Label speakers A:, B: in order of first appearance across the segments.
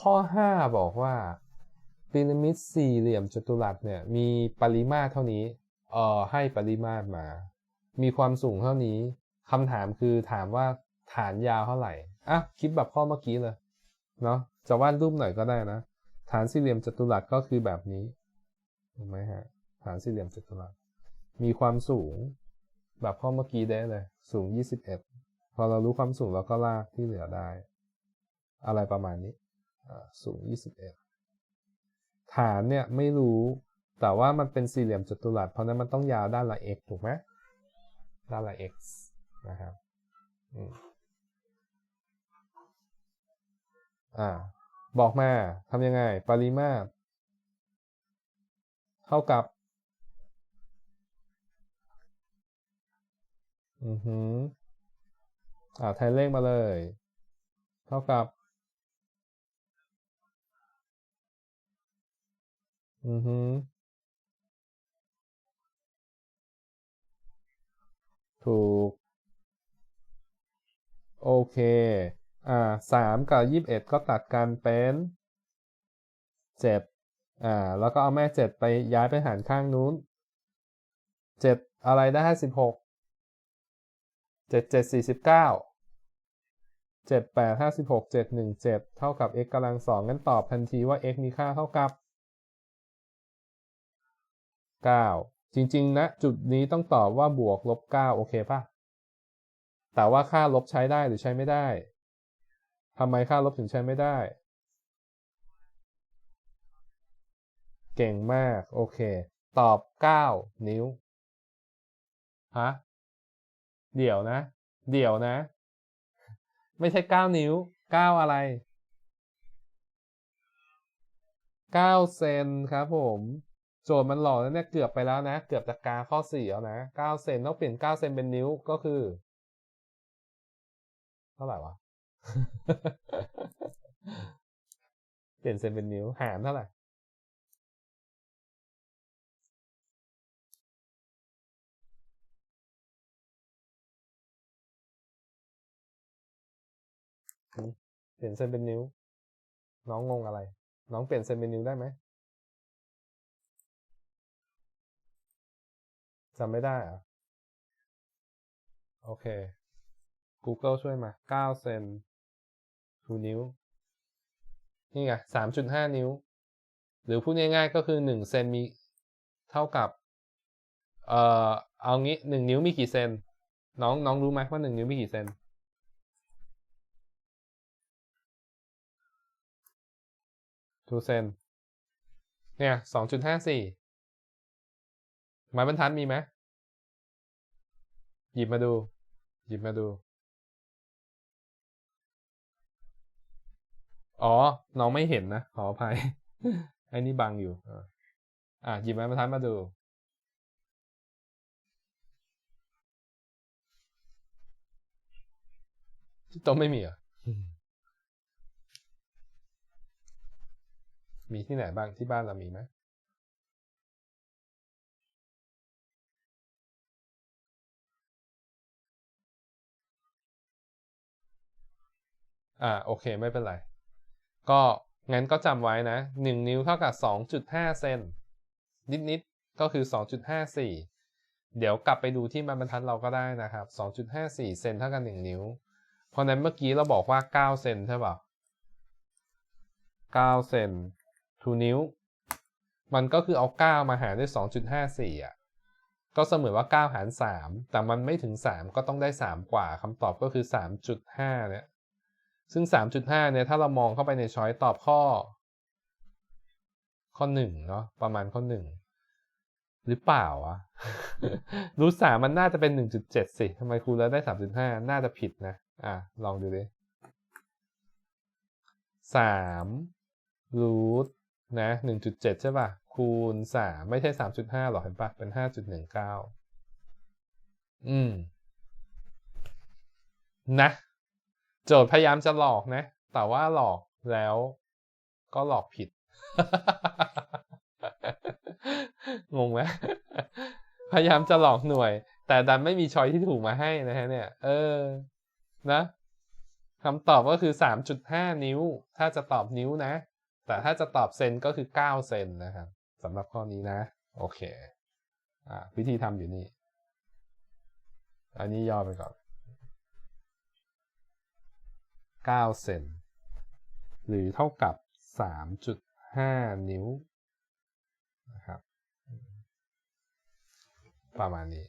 A: ข้อ 5 บอกว่าพีระมิดสี่เหลี่ยมจัตุรัสเนี่ยมีปริมาตรเท่านี้ เอ่อให้ปริมาตรมา มีความสูงเท่านี้คำถามคือถามว่าฐานยาวเท่าไหร่ อะ คิดแบบข้อเมื่อกี้เลย เนาะจะวาดรูปหน่อยก็ได้นะ ฐานสี่เหลี่ยมจัตุรัสก็คือแบบนี้เห็นไหมฮะ ฐานสี่เหลี่ยมจัตุรัส มีความสูง แบบข้อเมื่อกี้ได้เลย สูง 21 พอเรารู้ความสูงเราก็ลากที่เหลือได้ อะไรประมาณนี้ สูง 21 ฐานเนี่ยไม่รู้แต่ว่ามันเป็นสี่เหลี่ยมจัตุรัสเพราะนั้นมันต้องยาวด้านละ x ถูกไหมด้านละ x นะครับอ่าบอกมาทำยังไง ปริมาตร เท่ากับ อือหืออ่าแทนเลขมาเลย เท่ากับ อือหือถูก โอเค อ่าสามกับยี่สิบเอ็ดก็ตัดกันเป็นเจ็ดอ่า แล้วก็เอาแม่เจ็ดไปย้ายไปหารข้างนู้นเจ็ดอะไรได้ห้าสิบหกเจ็ดเจ็ดสี่สิบเก้าเจ็ดแปดห้าสิบหกเจ็ดหนึ่งเจ็ดเท่ากับ x กำลังสองงั้นตอบทันทีว่า x มีค่าเท่ากับ เก้าจริงๆนะจุดนี้ต้องตอบว่าบวกลบเก้าโอเคป่ะ แต่ว่าค่าลบใช้ได้หรือใช้ไม่ได้ทำไมค่าลบถึงใช้ไม่ได้ เก่งมาก โอเค ตอบ 9 นิ้วฮะเดี๋ยวนะ เดี๋ยวนะ ไม่ใช่ 9 นิ้ว 9 อะไร 9 เซนครับผม โจทย์มันหล่อแล้วเนี่ยเกือบไปแล้วนะ เกือบจะกาข้อ4แล้วนะ9เซนต้องเปลี่ยน9เซนเป็นนิ้วก็คือ เท่าไหร่วะ เปลี่ยนเซนเป็นนิ้วหารเท่าไหร่เปลี่ยนเซนเป็นนิ้ว น้องงงอะไร น้องเปลี่ยนเซนเป็นนิ้วได้ไหม จำไม่ได้อะโอเค Google ช่วยมา 9 เซนทูนิ้ว นี่ไง 3.5 นิ้ว หรือพูดง่ายๆก็คือ 1 เซนมีเท่ากับ เอ่อ เอางี้ 1 นิ้วมีกี่เซน น้องน้องรู้ไหมว่า 1 นิ้วมีกี่เซนทูเซนเนี่ย 2.54 ไม้บรรทัดมีไหมหยิบมาดู หยิบมาดู อ๋อ น้องไม่เห็นนะ ขออภัยไอ้นี่บังอยู่ อ่าหยิบไม้บรรทัดมาดู ที่โต๊ะไม่มีเหรอ มีที่ไหนบ้างที่บ้านเรามีไหม อ่าโอเคไม่เป็นไร ก็งั้นก็จำไว้นะ 1 นิ้วเท่ากับ 2.5 เซนนิดๆก็คือ 2.54 เดี๋ยวกลับไปดูที่มันบรรทัดเราก็ได้นะครับ 2.54 เซนเท่ากับ 1 นิ้ว เพราะนั้นเมื่อกี้เราบอกว่า 9 เซนใช่ป่ะ9เซนทูนิ้ว มันก็คือเอา 9 มาหารด้วย 2.54 อะ ก็เสมือนว่า 9 หาร 3 แต่มันไม่ถึง 3 ก็ต้องได้ 3 กว่าคำตอบก็คือ 3.5 เนี่ย ซึ่ง 3.5 เนี่ย ถ้าเรามองเข้าไปในช้อยตอบข้อ ข้อ1เนาะประมาณข้อ 1 หรือเปล่าวะรูทสามันน่าจะเป็น 1.7 สิทำไมครูแล้วได้ 3.5 น่าจะผิดนะ อะ ลองดูดิ3รูทนะ 1.7 ใช่ป่ะ คูณ 3 ไม่ใช่ 3.5 หรอกเห็นป่ะ เป็น 5.19 อืม นะ โจทย์พยายามจะหลอกนะ แต่ว่าหลอกแล้วก็หลอกผิด งงไหมพยายามจะหลอกหน่วย แต่ดันไม่มีช้อยที่ถูกมาให้นะฮะเนี่ย เออ นะคำตอบก็คือ 3.5 นิ้ว ถ้าจะตอบนิ้วนะ แต่ถ้าจะตอบเซนก็คือ 9 เซนนะครับสำหรับข้อนี้นะ โอเค อ่า วิธีทำอยู่นี่ อันนี้ย่อไปก่อน 9 เซน หรือเท่ากับ 3.5 นิ้วนะครับ ประมาณนี้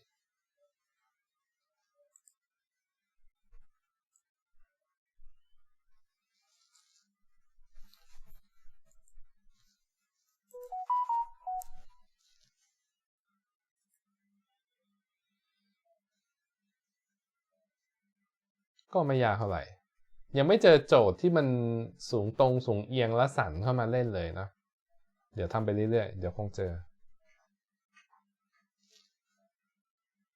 A: ก็ไม่ยากเท่าไหร่ ยังไม่เจอโจทย์ที่มันสูงตรงสูงเอียงและสั่นเข้ามาเล่นเลยนะ เดี๋ยวทำไปเรื่อยๆ เดี๋ยวคงเจอ